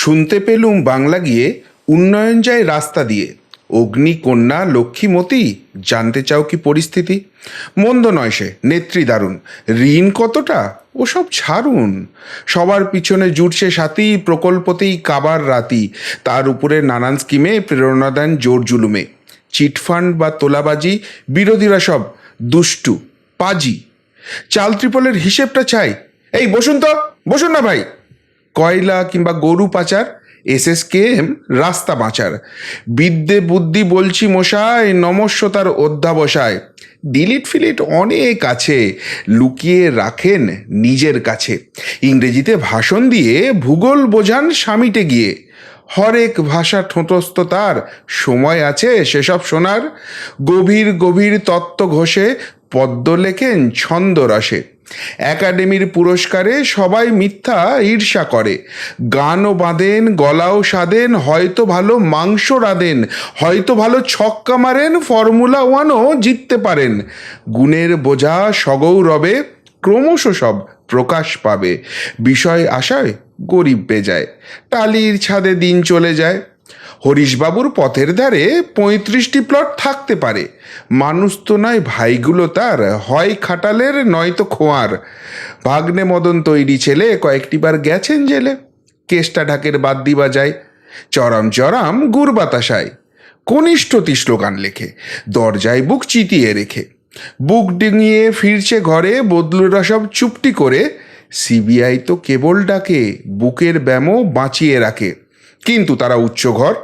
শুনতে পেলুম বাংলা গিয়ে উন্নয়ন যায় রাস্তা দিয়ে। অগ্নি, কন্যা লক্ষ্মীমতী জানতে চাও কি পরিস্থিতি? মন্দ নয় সে, নেত্রী দারুণ। ঋণ কতটা? ওসব ছাড়ুন। সবার পিছনে জুটছে সাথী, প্রকল্পতেই কাবার রাতি। তার উপরে নানান স্কিমে প্রেরণা দেন জোর জুলুমে। চিটফান্ড বা তোলাবাজি, বিরোধীরা সব দুষ্টু, পাজি। চাল ত্রিপলের হিসেবটা চাই। এই, বসুন তো, বসুন না ভাই। কয়লা কিংবা গরু পাচার, এসএসকেএম রাস্তা বাঁচার বিদ্যে বুদ্ধি বলছি মশাই, নমস্যতার অধ্যাবসায়। ডিলিট ফিলিট অনেক আছে, লুকিয়ে রাখেন নিজের কাছে। ইংরেজিতে ভাষণ দিয়ে ভূগোল বোঝান স্বামীটে গিয়ে। হরেক ভাষা ঠোঁটস্থ তার, সময় আছে সেসব শোনার। গভীর গভীর তত্ত্ব ঘষে পদ্ম লেখেন ছন্দ রসে একাডেমির পুরস্কারে সবাই মিথ্যা ঈর্ষা করে। গানও বাঁধেন, গলাও সাধেন, হয়তো ভালো মাংস রাঁধেন, হয়তো ভালো ছক্কা মারেন, ফর্মুলা ওয়ানও জিততে পারেন। গুণের বোঝা সগৌরবে, ক্রমশ সব প্রকাশ পাবে। বিষয় আশায় গরিব বেজায়, টালির ছাদে দিন চলে যায়। হরিশবাবুর পথের ধারে পঁয়ত্রিশটি প্লট থাকতে পারে। মানুষ তো নয় ভাইগুলো তার। হয় খাটালের নয়তো খোঁয়ার। ভাগ্নে মদন তৈরি ছেলে, কয়েকটি বার গেছেন জেলে। কেষ্টা ঢাকের বাদ দিবা যায় চরম চরম গুড় বাতাসায়। কনিষ্ঠতি স্লোগান লেখে, দরজায় বুক চিতিয়ে রেখে। বুক ডিঙিয়ে ফিরছে ঘরে, বদলুরা সব চুপটি করে। সিবিআই তো কেবল ডাকে, বুকের ব্যামো বাঁচিয়ে রাখে। কিন্তু তারা উচ্চ ঘর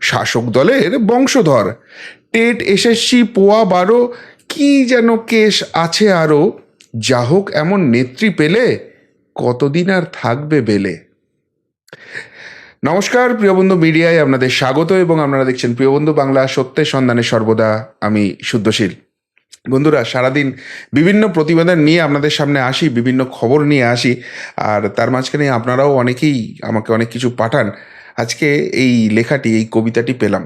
শাসক দলের বংশধর। টেট এসএসসি পোয়া বারো, কি যেন কেস আছে আরও যা হোক, এমন নেত্রী পেলে কতদিন আর থাকবে বেলে? নমস্কার প্রিয়বন্ধু মিডিয়ায় আপনাদের স্বাগত এবং আপনারা দেখছেন প্রিয়বন্ধু বাংলা সত্যের সন্ধানে সর্বদা। আমি শুদ্ধশীল। বন্ধুরা, সারাদিন বিভিন্ন প্রতিবেদন নিয়ে আপনাদের সামনে আসি, বিভিন্ন খবর নিয়ে আসি, আর তার মাঝখানে আপনারাও অনেকেই আমাকে অনেক কিছু পাঠান। আজকে এই লেখাটি, এই কবিতাটি পেলাম।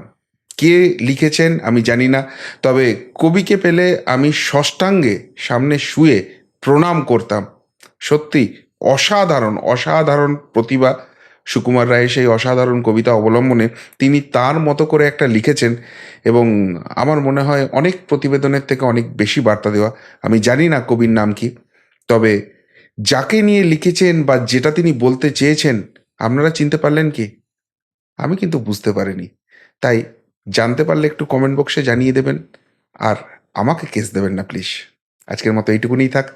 কে লিখেছেন আমি জানি না, তবে কবিকে পেলে আমি ষষ্ঠাঙ্গে সামনে শুয়ে প্রণাম করতাম। সত্যি, অসাধারণ অসাধারণ প্রতিভা। সুকুমার রায়ের সেই অসাধারণ কবিতা অবলম্বনে তিনি তার মতো করে একটা লিখেছেন এবং আমার মনে হয় অনেক প্রতিবেদনের থেকে অনেক বেশি বার্তা দেওয়া। আমি জানি না কবির নাম কি, তবে যাকে নিয়ে লিখেছেন বা যেটা তিনি বলতে চেয়েছেন, আপনারা চিনতে পারলেন কি? আমি কিন্তু বুঝতে পারিনি। তাই জানতে পারলে একটু কমেন্ট বক্সে জানিয়ে দেবেন আর আমাকে কেস দেবেন না প্লিজ আজকের মতো এইটুকুনি থাক।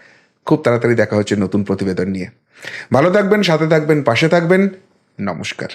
খুব তাড়াতাড়ি দেখা হচ্ছে নতুন প্রতিবেদন নিয়ে। ভালো থাকবেন, সাথে থাকবেন, পাশে থাকবেন। নমস্কার।